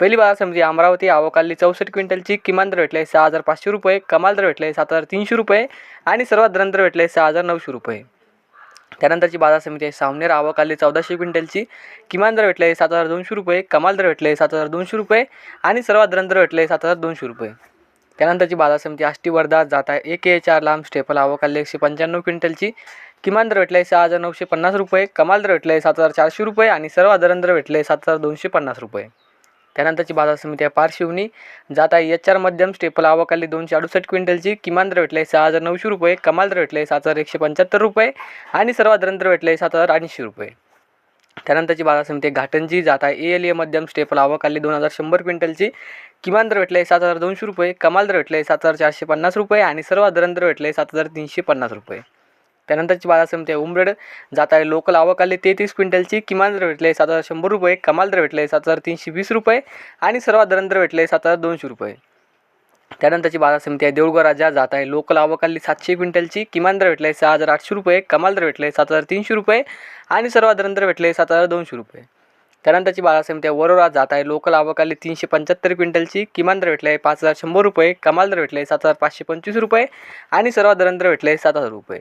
पहिली बाजार समिती अमरावती आवकाली चौसष्ट क्विंटलची किमान दर भेटले सहा हजार पाचशे रुपये कमाल दर भेटले सात हजार तीनशे रुपये आणि सर्वात दर दर भेटले सहा हजार नऊशे रुपये. त्यानंतरची बाजार समिती आहे सावनेर आवकाली चौदाशे क्विंटलची किमान दर भेटले सात हजार दोनशे रुपये कमाल दर भेटले सात हजार दोनशे रुपये आणि सर्वात दर दर भेटले सात हजार दोनशे रुपये. त्यानंतरची बाजार समिती आष्टी वर्धा जात आहे एक ए चार लांब स्टेपल आवकाली एकशे पंच्याण्णव क्विंटलची किमान दर भेटले सहा हजार नऊशे पन्नास रुपये कमाल दर भेटले सात हजार चारशे रुपये आणि सर्वात दर दर भेटले सात हजार दोनशे पन्नास रुपये. त्यानंतरची बाजार समिती आहे पारशिवनी जात आहे एच आर मध्यम स्टेपल आवकाली दोनशे अडुसष्ट क्विंटलची. किमान दर भेटले सहा हजार नऊशे रुपये कमाल दर भेटले सात हजार एकशे पंच्याहत्तर रुपये आणि सर्वात दर दर भेटले सात हजार ऐंशी रुपये. त्यानंतरची बाजार समिती आहे घाटंजी. जात आहे ए एल ए मध्यम स्टेपल आवकाली दोन हजार शंभर क्विंटलची. किमान दर भेटले सात हजार दोनशे रुपये कमाल दर भेटले सात हजार चारशे पन्नास रुपये आणि सर्वात दर दर भेटले सात हजार तीनशे पन्नास रुपये. त्यानंतरची बाजार समिती आहे उमरेड. जात आहे लोकल आवक आली तेहतीस क्विंटलची. किमान दर भेटले सात हजार शंभर रुपये. कमाल दर भेटले सात हजार तीनशे वीस रुपये. आणि सर्वात दर दर भेटले सात हजार दोनशे रुपये. त्यानंतरची बाजार समिती आहे देऊळगाव राजा. जात आहे लोकल आवक आली सातशे क्विंटलची. किमान दर भेटले सहा हजार आठशे रुपये. कमाल दर भेटले सात हजार तीनशे रुपये. आणि सर्वात दर दर भेटले सात हजार दोनशे रुपये. त्यानंतरची बाजार समिती आहे वरोरा. जात आहे लोकल आवकाली तीनशे पंच्याहत्तर क्विंटलची. किमान दर भेटले पाच हजार शंभर रुपये. कमाल दर भेटले सात हजार पाचशे पंचवीस रुपये. आणि सर्वात दर दर भेटले सात हजार रुपये.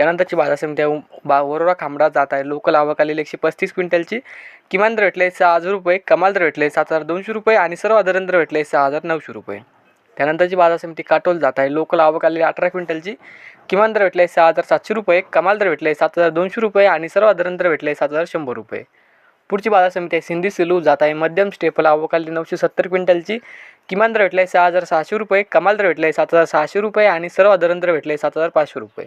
त्यानंतरची बाजार समिती आहे. बा वरोरा खांबडा जात आहे. लोकल आवकाली एकशे पस्तीस क्विंटलची. किमान दर भेटले सहा हजार रुपये. कमाल दर भेटले सात हजार दोनशे रुपये आणि सर्व दर भेटले सहा हजार नऊशे रुपये. त्यानंतरची बाजार समिती काटोल जात आहे. लोकल आवकाली अठरा क्विंटलची. किमान दर भेटले सहा हजार सातशे रुपये. कमाल दर भेटले सात हजार दोनशे रुपये आणि सर्व दर भेटले सात हजार शंभर रुपये. पुढची बाजार समिती आहे. सिंधी सिलू जात आहे. मध्यम स्टेपल आवकाली नऊशे सत्तर क्विंटलची. किमान दर भेटले सहा हजार सहाशे रुपये. कमाल दर भेटले सात हजार सहाशे रुपये आणि सर्व दर भेटले सात हजार पाचशे रुपये.